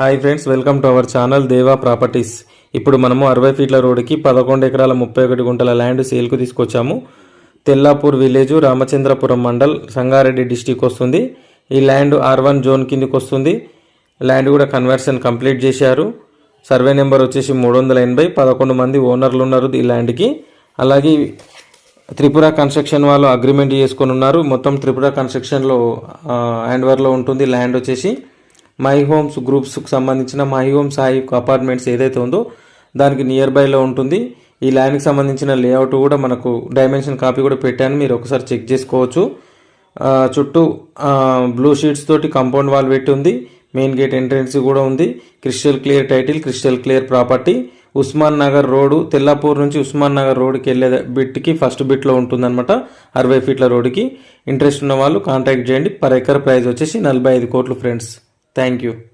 Hi friends welcome to our channel Deva properties. ఇప్పుడు మనము అరవై ఫీట్ల రోడ్డుకి పదకొండు ఎకరాల ముప్పై ఒకటి గుంటల ల్యాండ్ సేల్కు తీసుకొచ్చాము. తెల్లాపూర్ విలేజ్ రామచంద్రపురం మండల్ సంగారెడ్డి డిస్టిక్ వస్తుంది. ఈ ల్యాండ్ ఆర్ వన్ జోన్ కిందకి వస్తుంది. ల్యాండ్ కూడా కన్వర్షన్ కంప్లీట్ చేశారు. సర్వే నెంబర్ వచ్చేసి మూడు వందల ఎనభై పదకొండు మంది ఓనర్లు ఉన్నారు ఈ ల్యాండ్కి. అలాగే త్రిపుర కన్స్ట్రక్షన్ వాళ్ళు అగ్రిమెంట్ చేసుకొని ఉన్నారు. మొత్తం త్రిపుర కన్స్ట్రక్షన్లో హ్యాండ్వర్లో ఉంటుంది. ల్యాండ్ వచ్చేసి మై హోమ్స్ గ్రూప్స్కి సంబంధించిన మై హోమ్ సాయి అపార్ట్మెంట్స్ ఏదైతే ఉందో దానికి నియర్ బైలో ఉంటుంది. ఈ ల్యాండ్కి సంబంధించిన లేఅవుట్ కూడా మనకు డైమెన్షన్ కాపీ కూడా పెట్టాను. మీరు ఒకసారి చెక్ చేసుకోవచ్చు. చుట్టూ బ్లూ షీట్స్ తోటి కాంపౌండ్ వాల్ పెట్టి ఉంది. మెయిన్ గేట్ ఎంట్రన్స్ కూడా ఉంది. Crystal clear title crystal clear property Osman Nagar road Tellapur నుంచి ఉస్మాన్ నగర్ రోడ్డుకి వెళ్ళే బిట్కి ఫస్ట్ బిట్లో ఉంటుందన్నమాట. అరవై ఫీట్ల రోడ్డుకి. ఇంట్రెస్ట్ ఉన్న వాళ్ళు కాంటాక్ట్ చేయండి. పర్ ఎకర్ ప్రైస్ వచ్చేసి నలభై ఐదు కోట్లు ఫ్రెండ్స్ Thank you.